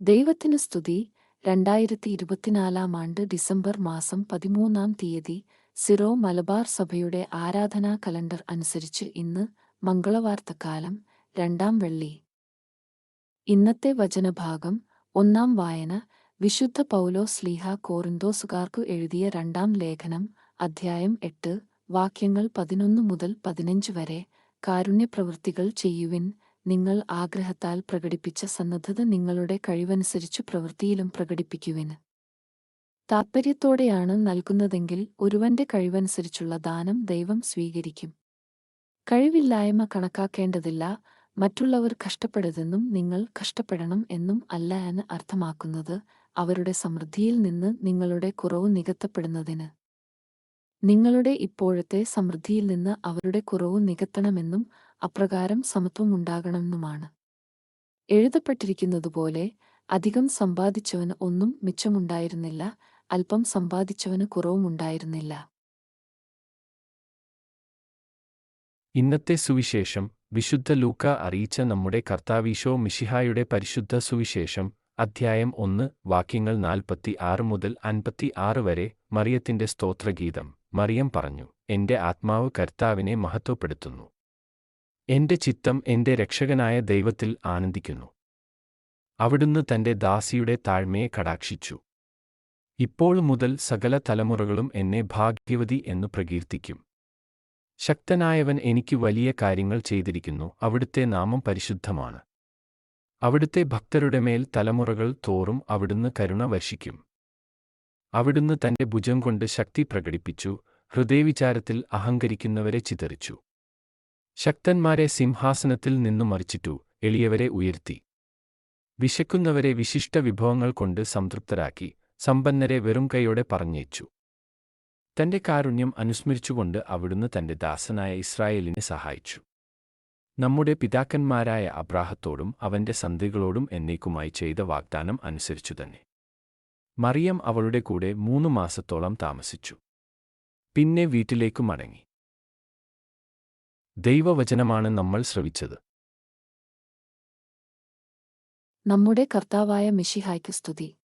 ദൈവത്തിന് സ്തുതി. രണ്ടായിരത്തി ഇരുപത്തിനാലാം ആണ്ട് ഡിസംബർ മാസം പതിമൂന്നാം തീയതി സിറോ മലബാർ സഭയുടെ ആരാധനാ കലണ്ടർ അനുസരിച്ച് ഇന്ന് മംഗളവാർത്തക്കാലം രണ്ടാം വെള്ളി. ഇന്നത്തെ വചനഭാഗം ഒന്നാം വായന വിശുദ്ധ പൗലോ സ്ലീഹ കോറിന്തോസുകാർക്കു എഴുതിയ രണ്ടാം ലേഖനം അധ്യായം എട്ട് വാക്യങ്ങൾ പതിനൊന്ന് മുതൽ പതിനഞ്ച് വരെ കാരുണ്യപ്രവൃത്തികൾ ചെയ്യുവിൻ. നിങ്ങൾ ആഗ്രഹത്താൽ പ്രകടിപ്പിച്ച സന്നദ്ധത നിങ്ങളുടെ കഴിവനുസരിച്ചു പ്രവൃത്തിയിലും പ്രകടിപ്പിക്കുവിന് താത്പര്യത്തോടെയാണ് നൽകുന്നതെങ്കിൽ ഒരുവന്റെ കഴിവനുസരിച്ചുള്ള ദാനം ദൈവം സ്വീകരിക്കും. കഴിവില്ലായ്മ കണക്കാക്കേണ്ടതില്ല മറ്റുള്ളവർ കഷ്ടപ്പെടരുതെന്നും നിങ്ങൾ കഷ്ടപ്പെടണം എന്നും അല്ല എന്ന് അർത്ഥമാക്കുന്നത് അവരുടെ സമൃദ്ധിയിൽ നിന്ന് നിങ്ങളുടെ കുറവ് നികത്തപ്പെടുന്നതിന്. നിങ്ങളുടെ ഇപ്പോഴത്തെ സമൃദ്ധിയിൽ നിന്ന് അവരുടെ കുറവ് നികത്തണമെന്നും അപ്രകാരം സമത്വമുണ്ടാകണമെന്നുമാണ് എഴുതപ്പെട്ടിരിക്കുന്നതുപോലെ അധികം സമ്പാദിച്ചവന് ഒന്നും മിച്ചമുണ്ടായിരുന്നില്ല അല്പം സമ്പാദിച്ചവന് കുറവുമുണ്ടായിരുന്നില്ല ഇന്നത്തെ സുവിശേഷം വിശുദ്ധ ലൂക്ക അറിയിച്ച നമ്മുടെ കർത്താവീശോ മിഷിഹായുടെ പരിശുദ്ധ സുവിശേഷം അധ്യായം ഒന്ന് വാക്യങ്ങൾ നാൽപ്പത്തി ആറ് മുതൽ അൻപത്തി ആറ് വരെ മറിയത്തിന്റെ സ്തോത്രഗീതം. മറിയം പറഞ്ഞു എന്റെ ആത്മാവ് കർത്താവിനെ മഹത്വപ്പെടുത്തുന്നു. എന്റെ ചിത്തം എന്റെ രക്ഷകനായ ദൈവത്തിൽ ആനന്ദിക്കുന്നു. അവിടുന്ന് തന്റെ ദാസിയുടെ താഴ്മയെ കടാക്ഷിച്ചു. ഇപ്പോൾ മുതൽ സകല തലമുറകളും എന്നെ ഭാഗ്യവതി എന്ന് പ്രകീർത്തിക്കും. ശക്തനായവൻ എനിക്ക് വലിയ കാര്യങ്ങൾ ചെയ്തിരിക്കുന്നു അവിടുത്തെ നാമം പരിശുദ്ധമാണ്. അവിടുത്തെ ഭക്തരുടെ മേൽ തലമുറകൾ തോറും അവിടുന്ന് കരുണ വർഷിക്കും. അവിടുന്ന് തന്റെ ഭുജം കൊണ്ട് ശക്തി പ്രകടിപ്പിച്ചു ഹൃദയവിചാരത്തിൽ അഹങ്കരിക്കുന്നവരെ ചിതറിച്ചു. ശക്തന്മാരെ സിംഹാസനത്തിൽ നിന്നു മറിച്ചിട്ടു എളിയവരെ ഉയർത്തി. വിശക്കുന്നവരെ വിശിഷ്ട വിഭവങ്ങൾ കൊണ്ട് സംതൃപ്തരാക്കി സമ്പന്നരെ വെറും കൈയോടെ പറഞ്ഞേച്ചു തന്റെ കാരുണ്യം അനുസ്മരിച്ചുകൊണ്ട് അവിടുന്ന് തന്റെ ദാസനായ ഇസ്രായേലിനെ സഹായിച്ചു. നമ്മുടെ പിതാക്കന്മാരായ അബ്രാഹത്തോടും അവന്റെ സന്ധികളോടും എന്നേക്കുമായി ചെയ്ത വാഗ്ദാനം അനുസരിച്ചു തന്നെ മറിയം അവളുടെ കൂടെ മൂന്നു മാസത്തോളം താമസിച്ചു. പിന്നെ വീട്ടിലേക്കു മടങ്ങി. ദൈവവചനമാണ് നമ്മൾ ശ്രവിച്ചത്. നമ്മുടെ കർത്താവായ മിഷിഹായ്ക്ക് സ്തുതി.